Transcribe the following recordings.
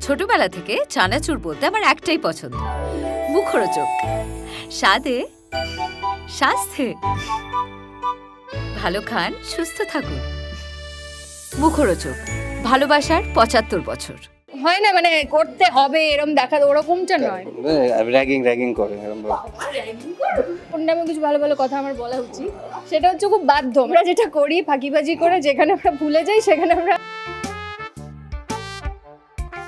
ছোটবেলা থেকে চানাচুর বলতে আমার একটাই পছন্দ। মুখরোচক। স্বাদে স্বাস্থ্যে। ভালো খান সুস্থ থাকুন। মুখরোচক। ভালোবাসার পঁচাত্তর বছর। হয় না মানে করতে হবে এরকম দেখা ওরকমটা নয়। র্যাগিং র্যাগিং করে এরকম। কিছু ভালো ভালো কথা আমার বলা উচিত। সেটা হচ্ছে খুব বাধ্য। আমরা যেটা করি ফাঁকিবাজি করে যেখানে আমরা ভুলে যাই সেখানে আমরা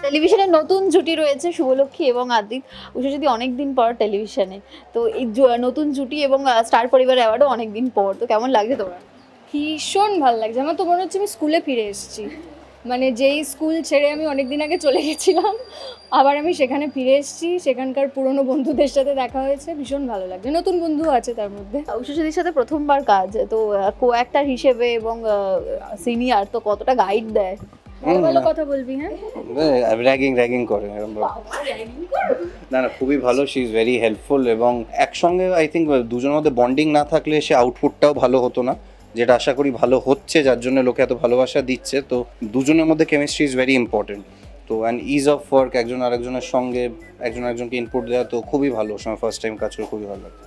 টেলিভিশনে নতুন জুটি রয়েছে শুভলক্ষ্মী এবং আদিত। উষা যদি অনেক দিন পর টেলিভিশনে। তো এই নতুন জুটি এবং স্টার পরিবার অ্যাওয়ার্ডও অনেক দিন পর। তো কেমন লাগছে তোমার? ভীষণ ভালো লাগছে। আমার তো মনে হচ্ছে আমি স্কুলে ফিরে এসেছি। মানে যেই স্কুল ছেড়ে আমি অনেক দিন আগে চলে গেছিলাম আবার আমি সেখানে ফিরে এসেছি। সেখানকার পুরনো বন্ধুদের সাথে দেখা হয়েছে। ভীষণ ভালো লাগছে। নতুন বন্ধু আছে তার মধ্যে। উষা সাথে প্রথমবার কাজ। তো কো অ্যাক্টার হিসেবে এবং সিনিয়র তো কতটা গাইড দেয়। ভালো ভালো কথা বলবি হ্যাঁ? র্যাগিং র্যাগিং করে এরকম না না খুবই ভালো শি ইজ ভেরি হেল্পফুল এবং একসঙ্গে আই থিঙ্ক দুজনের মধ্যে বন্ডিং না থাকলে সে আউটপুটটাও ভালো হতো না যেটা আশা করি ভালো হচ্ছে যার জন্য লোকে এত ভালোবাসা দিচ্ছে। তো দুজনের মধ্যে কেমিস্ট্রি ইজ ভেরি ইম্পর্টেন্ট তো অ্যান্ড ইজ অফ ওয়ার্ক একজন আরেকজনের সঙ্গে একজন আরেকজনকে ইনপুট দেওয়া তো খুবই ভালো সময় ফার্স্ট টাইম কাজ করে খুবই ভালো লাগে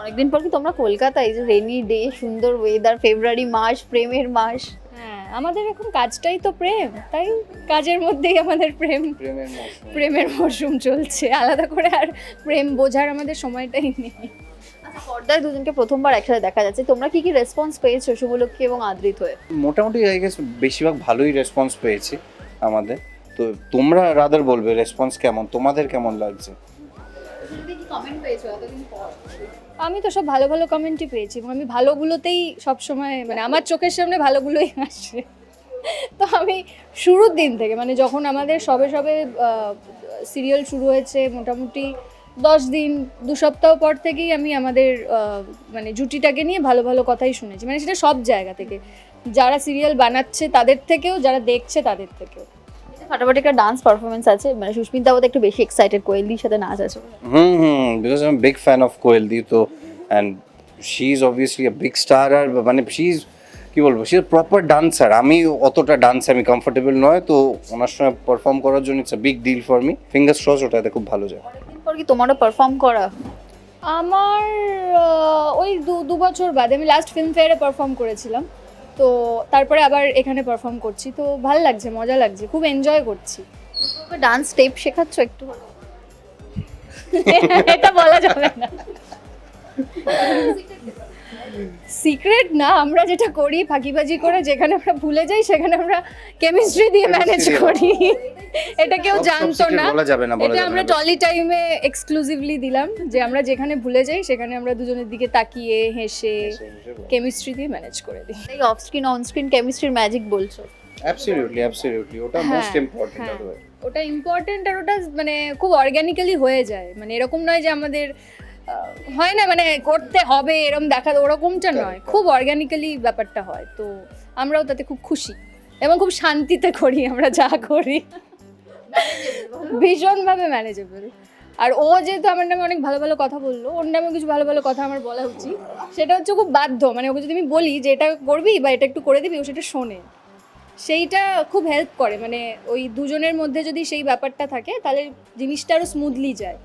অনেকদিন পর কি তোমরা কলকাতায় যে রেনি ডে সুন্দর ওয়েদার ফেব্রুয়ারি মাস প্রেমের মাস। আমাদের এখন কাজটাই তো প্রেম তাই কাজের মধ্যেই আমাদের প্রেম প্রেমের মৌসুম। প্রেমের মরশুম চলছে আলাদা করে আর প্রেম বোঝার আমাদের সময়টাই নেই। আচ্ছা পর্দায় দুজনকে প্রথমবার একসাথে দেখা যাচ্ছে তোমরা কি কি রেসপন্স পেয়েছ শুভলক্ষ্মী এবং আদ্রিত হয়ে মোটামুটি আই গেস বেশিরভাগ ভালোই রেসপন্স পেয়েছি আমাদের। তো তোমরা রাদার বলবে রেসপন্স কেমন? তোমাদের কেমন লাগছে? কমেন্ট পেয়েছ এতদিন পর? আমি তো সব ভালো ভালো কমেন্টই পেয়েছি এবং আমি ভালোগুলোতেই সবসময় মানে আমার চোখের সামনে ভালোগুলোই আসে। তো আমি শুরুর দিন থেকে মানে যখন আমাদের সবে সবে সিরিয়াল শুরু হয়েছে মোটামুটি দশ দিন, দু সপ্তাহ পর থেকেই আমি আমাদের মানে জুটিটাকে নিয়ে ভালো ভালো কথাই শুনেছি। মানে সেটা সব জায়গা থেকে। যারা সিরিয়াল বানাচ্ছে তাদের থেকেও, যারা দেখছে তাদের থেকেও। ফাটাফাটি একটা ডান্স পারফরমেন্স আছে। মানে সুস্মিতা বোধ একটু বেশি এক্সাইটেড কোয়েলদির সাথে নাচ আছে। Hmm hmm because I am big fan of Koel di তো and she is obviously a big star আর মানে শি ইজ কি বলব সি প্রপার ডান্সার আমি অতটা ডান্স আমি কমফোর্টেবল নয় তো ওনার সঙ্গে পারফর্ম করার জন্য it's a big deal for me finger cross ওটাতে খুব ভালো যায়। পর কি তোমারও পারফর্ম করা? আমার ওই দু দু বছর বাদে আমি লাস্ট ফিল্ম ফেয়ারে পারফর্ম করেছিলাম। তো তারপরে আবার এখানে পারফর্ম করছি। তো ভালো লাগছে মজা লাগছে খুব এনজয় করছি। ডান্স স্টেপ শেখাচ্ছ একটু? এটা বলা যাবে না। সিক্রেট না আমরা যেটা করি ফাঁকিবাজি করে যেখানে আমরা ভুলে যাই সেখানে আমরা কেমিস্ট্রি দিয়ে ম্যানেজ করি। এটা কেউ জানতো না। এটা আমরা টলি টাইমে এক্সক্লুসিভলি দিলাম যে আমরা যেখানে ভুলে যাই সেখানে আমরা দুজনের দিকে তাকিয়ে হেসে কেমিস্ট্রি দিয়ে ম্যানেজ করে দিই। এই অফ স্ক্রিন অন স্ক্রিন কেমিস্ট্রির ম্যাজিক বলছো? অ্যাবসলিউটলি অ্যাবসলিউটলি ওটা হ্যাঁ, মোস্ট ইম্পর্টেন্ট হ্যাঁ। ওটা। ইম্পর্টেন্ট আর ওটা মানে খুব অর্গ্যানিক্যালি হয়ে যায়। মানে এরকম নয় যে আমাদের হয় না মানে করতে হবে এরকম দেখা ওরকমটা নয়। খুব অর্গ্যানিক্যালি ব্যাপারটা হয় তো আমরাও তাতে খুব খুশি এবং খুব শান্তিতে করি আমরা যা করি। ভীষণভাবে ম্যানেজেবল আর ও যেহেতু আমার নামে অনেক ভালো ভালো কথা বলল ওর নামে কিছু ভালো ভালো কথা আমার বলা উচিত। সেটা হচ্ছে খুব বাধ্য মানে ওকে যদি আমি বলি যে এটা করবি বা এটা একটু করে দিবি ও সেটা শোনে। সেইটা খুব হেল্প করে মানে ওই দুজনের মধ্যে যদি সেই ব্যাপারটা থাকে তাহলে জিনিসটা আরও স্মুথলি যায়।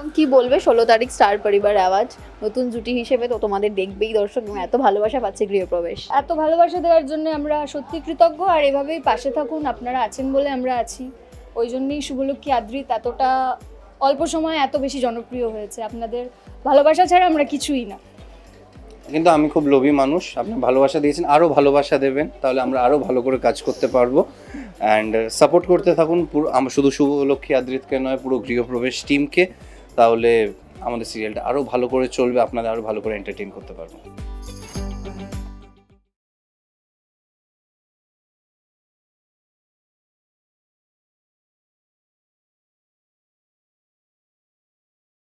এবং কি বলবে? ষোলো তারিখ স্টার পরিবার আওয়াজ। নতুন জুটি হিসেবে তো তোমাদের দেখবেই দর্শক এবং এত ভালোবাসা পাচ্ছে গৃহপ্রবেশ। এত ভালোবাসা দেওয়ার জন্য আমরা সত্যি কৃতজ্ঞ আর এভাবেই পাশে থাকুন। আপনারা আছেন বলে আমরা আছি। ওই জন্যই শুভলক্ষ্মী আদ্রিত এতটা অল্প সময়ে এত বেশি জনপ্রিয় হয়েছে। আপনাদের ভালোবাসা ছাড়া আমরা কিছুই না। কিন্তু আমি খুব লোভী মানুষ। আপনি ভালোবাসা দিয়েছেন আরও ভালোবাসা দেবেন তাহলে আমরা আরও ভালো করে কাজ করতে পারব। অ্যান্ড সাপোর্ট করতে থাকুন পুরো আমরা শুধু শুভলক্ষ্মী আদ্রিতকে নয় পুরো গৃহপ্রবেশ টিমকে তাহলে আমাদের সিরিয়ালটা আরও ভালো করে চলবে আপনাদের আরও ভালো করে এন্টারটেইন করতে পারব।